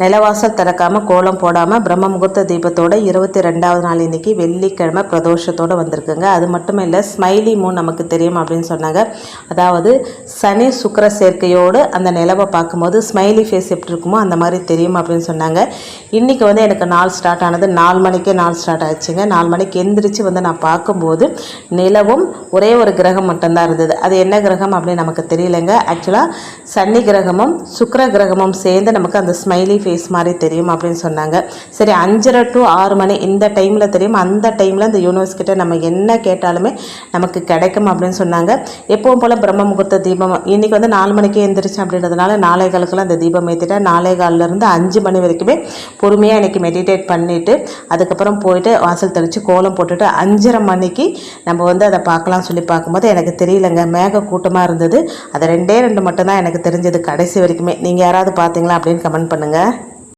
நிலவாசல் திறக்காமல் கோலம் போடாமல் பிரம்ம முகூர்த்த தீபத்தோட இருபத்தி ரெண்டாவது நாள் இன்னைக்கு வெள்ளிக்கிழமை பிரதோஷத்தோடு வந்திருக்குங்க. அது மட்டும் இல்லை ஸ்மைலி மூன் நமக்கு தெரியும் அப்படின்னு சொன்னாங்க. அதாவது சனி சுக்கிர சேர்க்கையோடு அந்த நிலவை பார்க்கும்போது ஸ்மைலி ஃபேஸ் எப்படி இருக்குமோ அந்த மாதிரி தெரியும் அப்படின்னு சொன்னாங்க. இன்றைக்கி வந்து எனக்கு நாள் ஸ்டார்ட் ஆனது நாலு மணிக்கே நாள் ஸ்டார்ட் ஆச்சுங்க நாலு மணிக்கு எந்திரிச்சு வந்து நான் பார்க்கும்போது நிலவும் ஒரே ஒரு கிரகம் மட்டும்தான் இருந்தது. அது என்ன கிரகம் அப்படின்னு நமக்கு தெரியலைங்க. ஆக்சுவலாக சனி கிரகமும் சுக்கர கிரகமும் சேர்ந்து நமக்கு அந்த ஸ்மைலி ஃபேஸ் மாதிரி தெரியும் அப்படின்னு சொன்னாங்க. சரி அஞ்சரை டு ஆறு மணி இந்த டைமில் தெரியும். அந்த டைமில் இந்த யூனிவர்ஸ் கிட்டே நம்ம என்ன கேட்டாலுமே நமக்கு கிடைக்கும் அப்படின்னு சொன்னாங்க. எப்பவும் போல் பிரம்ம முகூர்த்த தீபம் இன்னைக்கு வந்து நாலு மணிக்கே எழுந்திரிச்சு அப்படின்றதுனால நாளை காலுக்குலாம் அந்த தீபம் ஏற்றிட்டேன் நாளை காலிலேருந்து அஞ்சு மணி வரைக்குமே பொறுமையாக இன்றைக்கி மெடிடேட் பண்ணிவிட்டு அதுக்கப்புறம் போயிட்டு வாசல் தெளித்து கோலம் போட்டுட்டு அஞ்சரை மணிக்கு நம்ம வந்து அதை பார்க்கலாம் சொல்லி பார்க்கும்போது எனக்கு தெரியலங்க. மேக கூட்டமாக இருந்தது. அது ரெண்டே ரெண்டு மட்டும்தான் எனக்கு தெரிஞ்சது கடைசி வரைக்குமே. நீங்கள் யாராவது பார்த்தீங்களா அப்படின்னு கமெண்ட் பண்ணுங்கள்